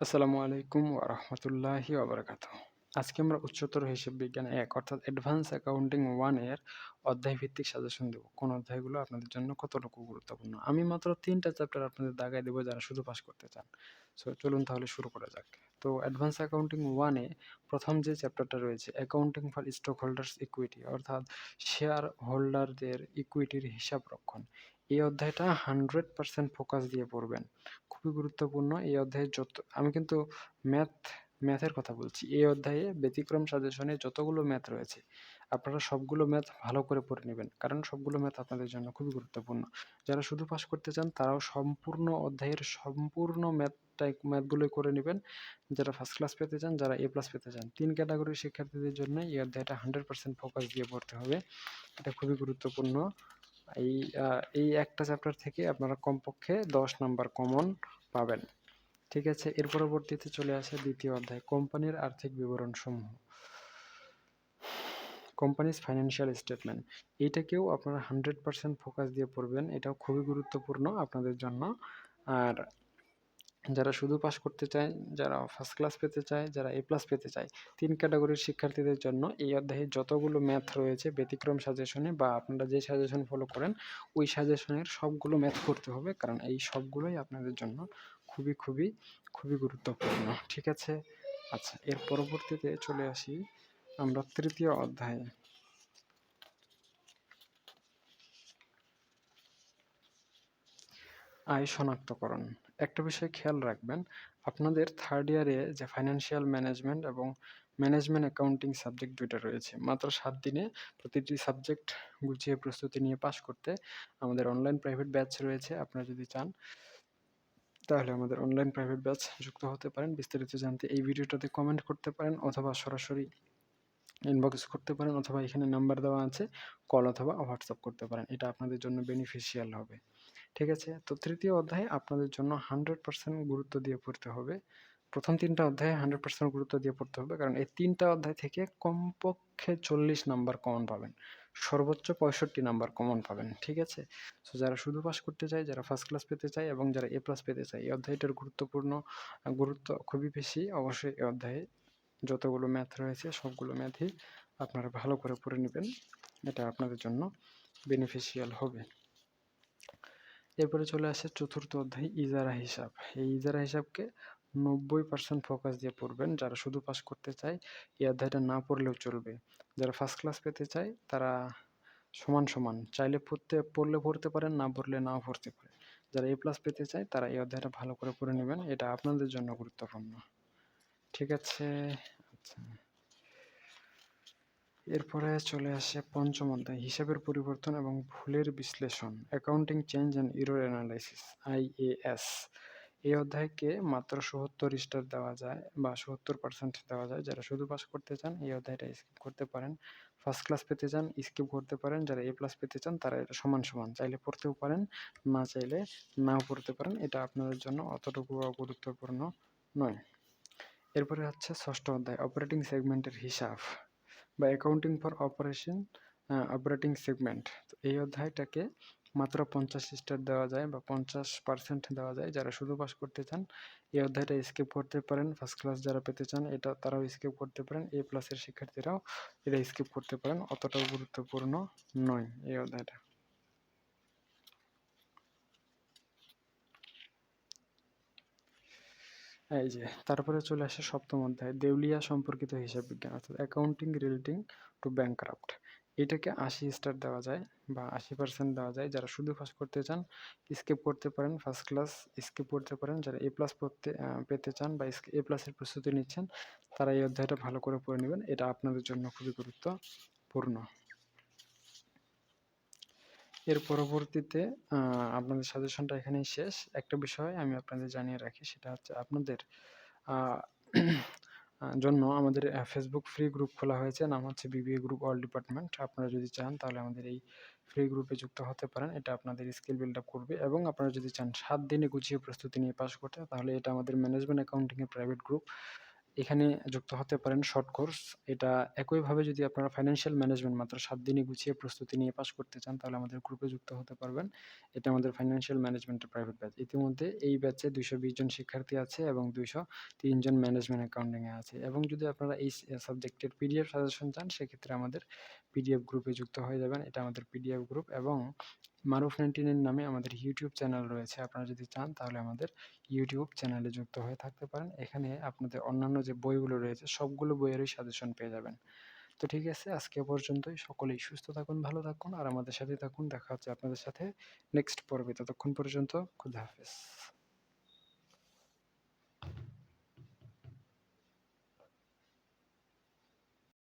আসসালামু আলাইকুম ওয়া রাহমাতুল্লাহি ওয়া বারাকাতুহু। আজকে আমরা উচ্চতর হিসাব বিজ্ঞান ১ অর্থাৎ অ্যাডভান্স অ্যাকাউন্টিং 1 এর অধ্যায় ভিত্তিক সাজেশন দেব। কোন অধ্যায়গুলো আপনাদের জন্য কতটুকু গুরুত্বপূর্ণ। আমি মাত্র তিনটা চ্যাপ্টার আপনাদের দাগায় দেব যারা শুধু পাস করতে চান। সো চলুন তাহলে শুরু করা যাক। তো অ্যাডভান্স অ্যাকাউন্টিং 1 এ প্রথম যে চ্যাপ্টারটা রয়েছে accounting for stock holders equity অর্থাৎ শেয়ার হোল্ডারদের ইকুইটির হিসাব রক্ষণ। এই অধ্যায়টা 100% ফোকাস দিয়ে পড়বেন। খুবই গুরুত্বপূর্ণ এই অধ্যায়ে যত আমি কিন্তু ম্যাথ ম্যাথের কথা বলছি। এই অধ্যায়ে ব্যতিক্রম সাজেশনে যতগুলো ম্যাথ রয়েছে আপনারা সবগুলো ম্যাথ ভালো করে পড়ে নেবেন। কারণ সবগুলো ম্যাথ আপনাদের জন্য খুবই গুরুত্বপূর্ণ। যারা শুধু পাস করতে চান তারাও সম্পূর্ণ অধ্যায়ের সম্পূর্ণ ম্যাথটাই ম্যাথগুলোই করে নেবেন। যারা ফার্স্ট ক্লাস পেতে চান, যারা এ প্লাস পেতে চান। তিন ক্যাটাগরির শিক্ষার্থীদের জন্য এই অধ্যায়টা 100% ফোকাস দিয়ে পড়তে হবে। এটা খুবই গুরুত্বপূর্ণ। এই এই একটা চ্যাপ্টার থেকে আপনারা কমপক্ষে ১০ নাম্বার কমন পাবেন। ঠিক আছে? এর পরবর্তীতে চলে আসে দ্বিতীয় অধ্যায়, কোম্পানির আর্থিক বিবরণ সমূহ কোম্পানিজ ফাইন্যান্সিয়াল স্টেটমেন্ট। এইটাকেও আপনারা 100% ফোকাস দিয়ে পড়বেন। এটাও খুবই গুরুত্বপূর্ণ আপনাদের জন্য। আর যারা শুধু পাস করতে চায়, যারা ফার্স্ট ক্লাস পেতে চায়, যারা এ প্লাস পেতে চায়, ৩ ক্যাটাগরির শিক্ষার্থীদের জন্য এই অধ্যায়ে যতগুলো ম্যাথ রয়েছে ব্যতিক্রম সাজেশনে বা আপনারা যে সাজেশন ফলো করেন ওই সাজেশনের সবগুলো ম্যাথ করতে হবে। কারণ এই সবগুলোই আপনাদের জন্য খুবই, খুবই, খুবই গুরুত্বপূর্ণ। ঠিক আছে? আচ্ছা এর পরবর্তীতে চলে আসি আমরা তৃতীয় অধ্যায়ে। আয় শনাক্তকরণ। একটা বিষয় খেয়াল রাখবেন, আপনাদের থার্ড ইয়ারে যে ফাইন্যান্সিয়াল ম্যানেজমেন্ট এবং ম্যানেজমেন্ট অ্যাকাউন্টিং সাবজেক্ট দুইটা রয়েছে। মাত্র সাত দিনে প্রতিটি সাবজেক্ট গুছিয়ে প্রস্তুতি নিয়ে পাশ করতে আমাদের অনলাইন প্রাইভেট ব্যাচ রয়েছে। আপনারা যদি চান তাহলে আমাদের অনলাইন প্রাইভেট ব্যাচ যুক্ত হতে পারেন। বিস্তারিত জানতে এই ভিডিওটাতে কমেন্ট করতে পারেন অথবা সরাসরি ইনবক্স করতে পারেন অথবা এখানে নাম্বার দেওয়া আছে কল অথবা হোয়াটসঅ্যাপ করতে পারেন। এটা আপনাদের জন্য বেনিফিশিয়াল হবে। ঠিক আছে? তো তৃতীয় অধ্যায়ে আপনাদের জন্য 100% গুরুত্ব দিয়ে পড়তে হবে। প্রথম ৩ টা অধ্যায়ে 100% গুরুত্ব দিয়ে পড়তে হবে। কারণ এই তিনটা অধ্যায় থেকে কমপক্ষে ৪০ নাম্বার কমন পাবেন। সর্বোচ্চ ৬৫ নাম্বার কমন পাবেন। ঠিক আছে? সো যারা শুধু পাস করতে চায়, যারা ফার্স্ট ক্লাস পেতে চায় এবং যারা এ প্লাস পেতে চায় এই অধ্যায়টার গুরুত্বপূর্ণ গুরুত্ব খুবই বেশি। অবশ্যই এই অধ্যায়ে যতগুলো ম্যাথ রয়েছে সবগুলো ম্যাথই আপনারা ভালো করে পড়ে নেবেন এটা আপনাদের জন্য বেনিফিশিয়াল হবে। এরপরে চলে আসে চতুর্থ অধ্যায় ইজারা হিসাব। এই ইজারা হিসাবকে ৯০% ফোকাস দিয়ে পড়বেন। যারা শুধু পাস করতে চায় এই অধ্যায়টা না পড়লেও চলবে। যারা ফার্স্ট ক্লাস পেতে চায় তারা সমান, সমান চাইলে পড়তে পড়লে পড়তে পারেন, না পড়লে নাও পড়তে পারেন। যারা এ প্লাস পেতে চায় তারা এই অধ্যায়টা ভালো করে পড়ে নেবেন। এটা আপনাদের জন্য গুরুত্বপূর্ণ। ঠিক আছে? আচ্ছা। এরপরে চলে আসে পঞ্চম অধ্যায় হিসাবের পরিবর্তন এবং ভুলের বিশ্লেষণ accounting change and error analysis IAS. এই অধ্যায়কে মাত্র ৭০ স্টার দেওয়া যায় বা ৭০% দেওয়া যায়। যারা শুধু পাস করতে চান এই অধ্যায়টা স্কিপ করতে পারেন। ফার্স্ট ক্লাস পেতে চান স্কিপ করতে পারেন। যারা এ প্লাস পেতে চান তারা এটা সমান, সমান চাইলে পড়তেও পারেন, না চাইলে নাও পড়তে পারেন। এটা আপনাদের জন্য অতটুকু গুরুত্বপূর্ণ নয়। এরপরে হচ্ছে ষষ্ঠ অধ্যায় অপারেটিং সেগমেন্টের হিসাব বা accounting for operation operating segment. তো এই অধ্যায়টাকে মাত্র ৫০ স্টার দেওয়া যায় বা ৫০% দেওয়া যায়। যারা শুধু পাস করতে চান, এই অধ্যায়টা স্কিপ করতে পারেন। ফার্স্ট ক্লাস যারা পেতে চান, এটা তারাও স্কিপ করতে পারেন। এ প্লাসের শিক্ষার্থীরাও এটা স্কিপ করতে পারেন। অতটাও গুরুত্বপূর্ণ নয় এই অধ্যায়টা। এই যে, তারপরে চলে আসে সপ্তম অধ্যায়, দেউলিয়া সম্পর্কিত হিসাব বিজ্ঞান, অর্থাৎ অ্যাকাউন্টিং রিলেটিং টু ব্যাংক্রাফট। এটাকে ৮০ স্টার দেওয়া যায় বা ৮০% দেওয়া যায়। যারা শুধু পাস করতে চান স্কিপ করতে পারেন। ফার্স্ট ক্লাস স্কিপ করতে পারেন। যারা এ প্লাস পড়তে পেতে চান বা এ প্লাসের প্রস্তুতি নিচ্ছেন, তারা এই অধ্যায়টা ভালো করে পড়ে নেবেন। এটা আপনাদের জন্য খুবই গুরুত্বপূর্ণ। এর পরবর্তীতে আপনাদের সাজেশনটা এখানেই শেষ। একটা বিষয় আমি আপনাদের জানিয়ে রাখি, সেটা হচ্ছে আপনাদের জন্য আমাদের ফেসবুক ফ্রি গ্রুপ খোলা হয়েছে। নাম হচ্ছে বিবিএ গ্রুপ অল ডিপার্টমেন্ট। আপনারা যদি চান, তাহলে আমাদের এই ফ্রি গ্রুপে যুক্ত হতে পারেন। এটা আপনাদের স্কিল বিল্ড আপ করবে এবং আপনারা যদি চান সাত দিনে গুছিয়ে প্রস্তুতি নিয়ে পাস করতে, তাহলে এটা আমাদের ম্যানেজমেন্ট অ্যাকাউন্টিং এর প্রাইভেট গ্রুপ। এখানে যুক্ত হতে পারেন শর্ট কোর্স। এটা একইভাবে যদি আপনারা ফাইন্যান্সিয়াল ম্যানেজমেন্ট মাত্র ৭ দিনে গুছিয়ে প্রস্তুতি নিয়ে পাস করতে চান, তাহলে আমাদের গ্রুপে যুক্ত হতে পারবেন। এটা আমাদের ফাইন্যান্সিয়াল ম্যানেজমেন্টের প্রাইভেট ব্যাচ। ইতিমধ্যে এই ব্যাচে ২২০ জন শিক্ষার্থী আছে এবং ২০৩ জন ম্যানেজমেন্ট অ্যাকাউন্টিং এ আছে এবং যদি আপনারা এই সাবজেক্টের পিডিএফ সাজেশন চান, সেক্ষেত্রে আমাদের পিডিএফ গ্রুপে যুক্ত হয়ে যাবেন। এটা আমাদের পিডিএফ গ্রুপ এবং মারুফ 99 নামে আমাদের ইউটিউব চ্যানেল রয়েছে। আপনারা যদি চান তাহলে আমাদের ইউটিউব চ্যানেলে যুক্ত হয়ে থাকতে পারেন। এখানে আপনাদের অন্যান্য যে বইগুলো রয়েছে সবগুলো বইয়েরই সাজেশন পেয়ে যাবেন। তো ঠিক আছে আজকে পর্যন্তই। সকলেই সুস্থ থাকুন, ভালো থাকুন আর আমাদের সাথেই থাকুন। দেখা হচ্ছে আপনাদের সাথে নেক্সট পর্বে। ততক্ষণ পর্যন্ত খোদা।